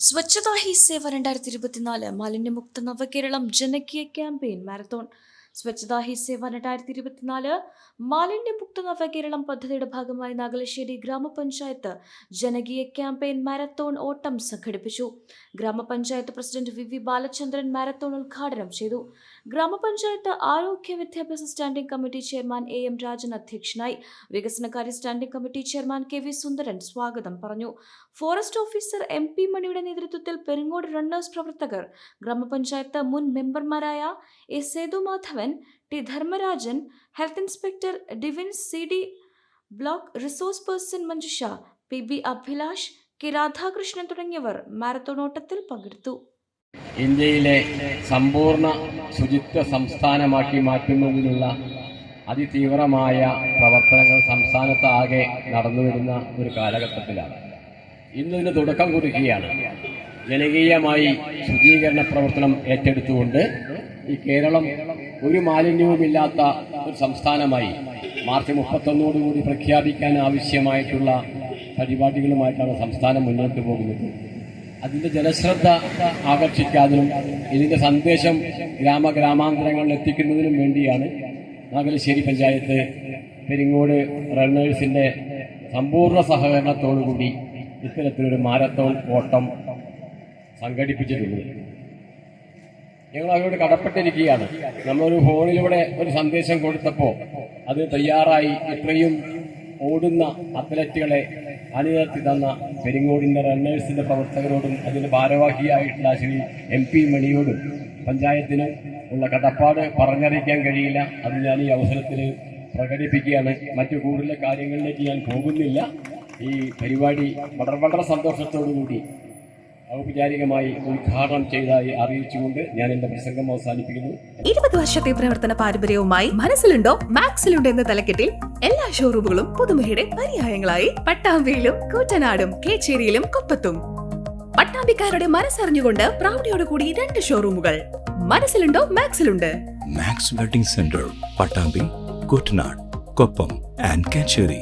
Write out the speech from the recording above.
സ്വച്ഛതാ ഹി സേവ രണ്ടായിരത്തി ഇരുപത്തിനാല് മാലിന്യമുക്ത നവകേരളം ജനകീയ ക്യാമ്പയിൻ മാരത്തോൺ. സ്വച്ഛതാ ഹി സേവ രണ്ടായിരത്തി ഇരുപത്തിനാല് മാലിന്യമുക്ത നവകേരളം പദ്ധതിയുടെ ഭാഗമായി നാഗലശ്ശേരി ഗ്രാമപഞ്ചായത്ത് ജനകീയ ക്യാമ്പയിൻ മാരത്തോൺ ഓട്ടം സംഘടിപ്പിച്ചു. ഗ്രാമപഞ്ചായത്ത് president V V Balachandran marathon ഉദ്ഘാടനം ചെയ്തു. ഗ്രാമപഞ്ചായത്ത് ആരോഗ്യ വിദ്യാഭ്യാസ standing committee chairman A M Rajan അധ്യക്ഷനായി. വികസനകാര്യ standing committee chairman K V Sundaran സ്വാഗതം പറഞ്ഞു. ഫോറസ്റ്റ് ഓഫീസർ എം പി മണിയുടെ നേതൃത്വത്തിൽ പെരിങ്ങോട് റണ്ണേഴ്സ് പ്രവർത്തകർ ഗ്രാമപഞ്ചായത്ത് മുൻ മെമ്പർമാരായ A Sethumadhavan T Dharmarajan health inspector Divin C D block resource person Manjusha P B Abhilash K Radhakrishnan തുടങ്ങിയവർ മാരത്തോൺ ഓട്ടത്തിൽ പങ്കെടുത്തു. ഇന്ത്യയിലെ സമ്പൂർണ ശുചിത്വ സംസ്ഥാനമാക്കി മാറ്റുന്നതിനുള്ള അതിതീവ്രമായ പ്രവർത്തനങ്ങൾ സംസ്ഥാനത്താകെ നടന്നു വരുന്ന ഒരു കാലഘട്ടത്തിലാണ്. ഇന്നിതിന് തുടക്കം കുറിക്കുകയാണ്. ജനകീയമായി ശുചീകരണ പ്രവർത്തനം ഏറ്റെടുത്തുകൊണ്ട് ഈ കേരളം ഒരു മാലിന്യവുമില്ലാത്ത ഒരു സംസ്ഥാനമായി മാർച്ച് മുപ്പത്തൊന്നോടുകൂടി പ്രഖ്യാപിക്കാൻ ആവശ്യമായിട്ടുള്ള പരിപാടികളുമായിട്ടാണ് സംസ്ഥാനം മുന്നോട്ട് പോകുന്നത്. അതിന്റെ ജനശ്രദ്ധ ആകർഷിക്കാനും ഇതിന്റെ സന്ദേശം ഗ്രാമ ഗ്രാമാന്തരങ്ങളിൽ എത്തിക്കുന്നതിനും വേണ്ടിയാണ് നാഗലശ്ശേരി പഞ്ചായത്ത് പെരിങ്ങോട് റണ്ണേഴ്സിന്റെ സമ്പൂർണ സഹകരണത്തോടുകൂടി ഇത്തരത്തിലൊരു മാരത്തോൺ ഓട്ടം സംഘടിപ്പിച്ചിട്ടുള്ളത്. ഞങ്ങൾ അവരോട് കടപ്പെട്ടിരിക്കുകയാണ്. നമ്മളൊരു ഫോണിലൂടെ ഒരു സന്ദേശം കൊടുത്തപ്പോൾ അത് തയ്യാറായി ഇത്രയും ഓടുന്ന അത്ലറ്റുകളെ അണിനിർത്തി തന്ന പെരിങ്ങോടിന്റെ റണ്ണേഴ്സിന്റെ പ്രവർത്തകരോടും അതിന്റെ ഭാരവാഹിയായിട്ടുള്ള ശ്രീ എം പി മണിയോടും പഞ്ചായത്തിന് ഉള്ള കടപ്പാട് പറഞ്ഞറിയിക്കാൻ കഴിയില്ല. അത് ഞാൻ ഈ അവസരത്തിൽ പ്രകടിപ്പിക്കുകയാണ്. മറ്റു കൂടുതൽ കാര്യങ്ങളിലേക്ക് ഞാൻ പോകുന്നില്ല. ഈ പരിപാടി വളരെ വളരെ സന്തോഷത്തോടു കൂടി ഔപചാരികമായി ഉദ്ഘാടനം ചെയ്തതായി അറിയിച്ചുകൊണ്ട് ഞാൻ എന്റെ പ്രസംഗം അവസാനിപ്പിക്കുന്നു. ഇരുപത് വർഷത്തെ പ്രവർത്തന പാരമ്പര്യവുമായി മനസ്സിലുണ്ടോ? മാക്സിലുണ്ടോ എന്ന തലക്കെട്ടിൽ എല്ലാ ഷോറൂമുകളും പുതുമയുടെ പര്യായങ്ങളായി. പട്ടാമ്പിയിലും കൂറ്റനാടും കേച്ചേരിയിലും കൊപ്പത്തും. പട്ടാമ്പിക്കാരുടെ മനസ്സറിഞ്ഞുകൊണ്ട് പ്രൗഢിയോട് കൂടി രണ്ട് ഷോറൂമുകൾ മനസ്സിലുണ്ടോ? മാക്സിലുണ്ട്. Max wedding centre Pattambi Kuttanad Koppam and Kacheri.